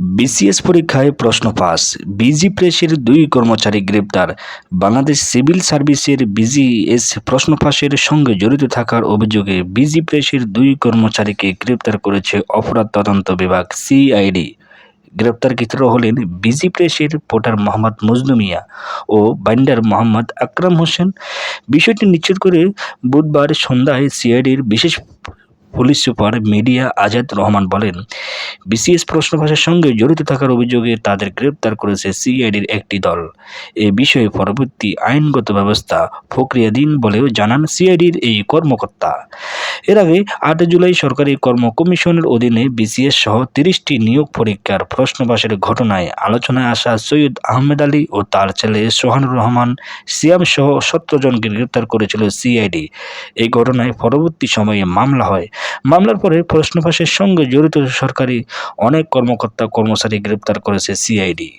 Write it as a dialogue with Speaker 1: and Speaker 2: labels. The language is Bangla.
Speaker 1: বিসিএস পরীক্ষায় প্রশ্ন ফাঁস বিজি প্রেসের দুই কর্মচারী গ্রেপ্তার। বাংলাদেশ সিভিল সার্ভিসের বিজিএস প্রশ্ন ফাঁসের সঙ্গে জড়িত থাকার অভিযোগে বিজি প্রেসের দুই কর্মচারীকে গ্রেপ্তার করেছে অপরাধ তদন্ত বিভাগ, সিআইডি। গ্রেপ্তারকৃতরা হলেন বিজি প্রেসের পোটার মোহাম্মদ মজনু মিয়া ও বাইন্ডার মোহাম্মদ আকরাম হোসেন। বিষয়টি নিশ্চিত করে বুধবার সন্ধ্যায় সিআইডির বিশেষ police super media Azad Rahman বলেন বিসিএস প্রশ্নভাষার সঙ্গে জড়িত থাকার অভিযোগে তাদের গ্রেপ্তার করেছে সিআইডির একটি দল। এ বিষয়ে পরবর্তী আইনগত ব্যবস্থা প্রক্রিয়াধীন বলেও জানান সিআইডির এই কর্মকর্তা। এর আগে আট জুলাই সরকারি কর্ম কমিশনের অধীনে বিসিএস সহ তিরিশটি নিয়োগ পরীক্ষার প্রশ্নবাসের ঘটনায় আলোচনায় আসা সৈয়দ আহমেদ আলী ও তার ছেলে সোহানুর রহমান, সিয়াম সহ সতেরো জনকে গ্রেপ্তার করেছিল সিআইডি। এই ঘটনায় পরবর্তী সময়ে মামলা হয়। মামলার পরে প্রশ্নফাঁসের সঙ্গে জড়িত সরকারি অনেক কর্মকর্তা কর্মচারী গ্রেপ্তার করেছে সিআইডি।